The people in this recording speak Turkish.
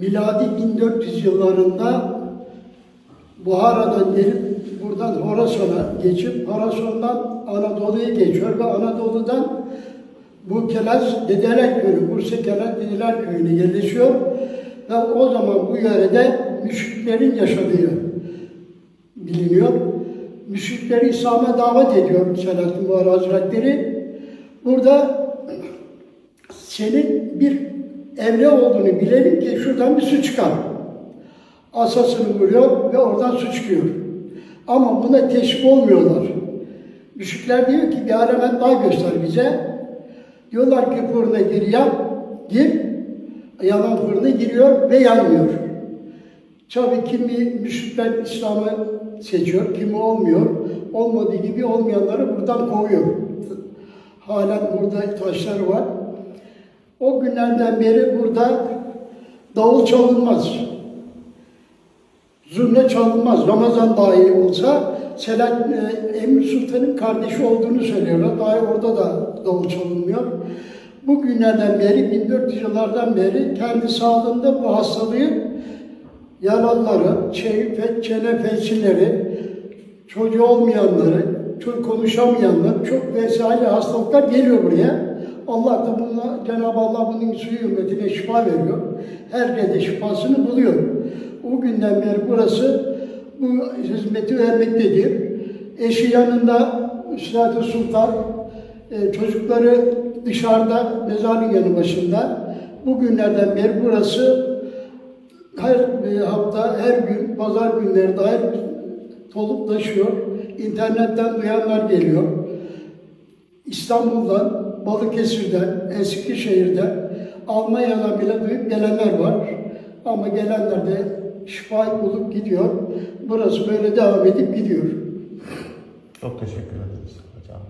miladi 1400 yıllarında Buhara'dan gelip buradan Horasan'a geçip Horasan'dan Anadolu'ya geçiyor ve Anadolu'dan bu Kelaz Dedeler Köyü, Bursa Kelaz Dedeler Köyü'ne yerleşiyor ve o zaman bu yörede müşriklerin yaşadığı biliniyor. Müşrikleri İslam'a davet ediyor Selahattin Buhara Hazretleri. Burada senin bir evre olduğunu bilelim ki şuradan bir su çıkar. Asasını vuruyor ve oradan su çıkıyor. Ama buna teşvik olmuyorlar. Müşrikler diyor ki bir alamet daha göster bize. Diyorlar ki fırına gir yap, gir. Yanan fırına giriyor ve yanmıyor. Tabii kimi müşrikler İslam'ı seçiyor, kimi olmuyor. Olmadığı gibi olmayanları buradan kovuyor. Halen burada taşlar var. O günlerden beri burada davul çalınmaz. Zurna çalınmaz. Ramazan dahi olsa Selahattin e, Emir Sultan'ın kardeşi olduğunu söylüyorlar. Dahi orada da davul çalınmıyor. Bu günlerden beri, 1400 yıllardan beri kendi sağlığında bu hastalığı yalanları, çe- fe- çene felçlileri, çocuğu olmayanları, çok konuşamayanlar, çok vesaire hastalıklar geliyor buraya. Allah da bununla, Cenab-ı Allah bunun suyu ümmetine şifa veriyor. Herkese şifasını buluyor. O günden beri burası bu hizmeti vermektedir. Eşi yanında Üstad-ı Sultan, e, çocukları dışarıda mezarın yanı başında. Bu günlerden beri burası her e, hafta, her gün, pazar günleri dair dolup taşıyor. İnternetten duyanlar geliyor. İstanbul'dan, Balıkesir'den, Eskişehir'den, Almanya'dan bile duyup gelenler var. Ama gelenler de şifa bulup gidiyor. Burası böyle devam edip gidiyor. Çok teşekkür ederiz hocam.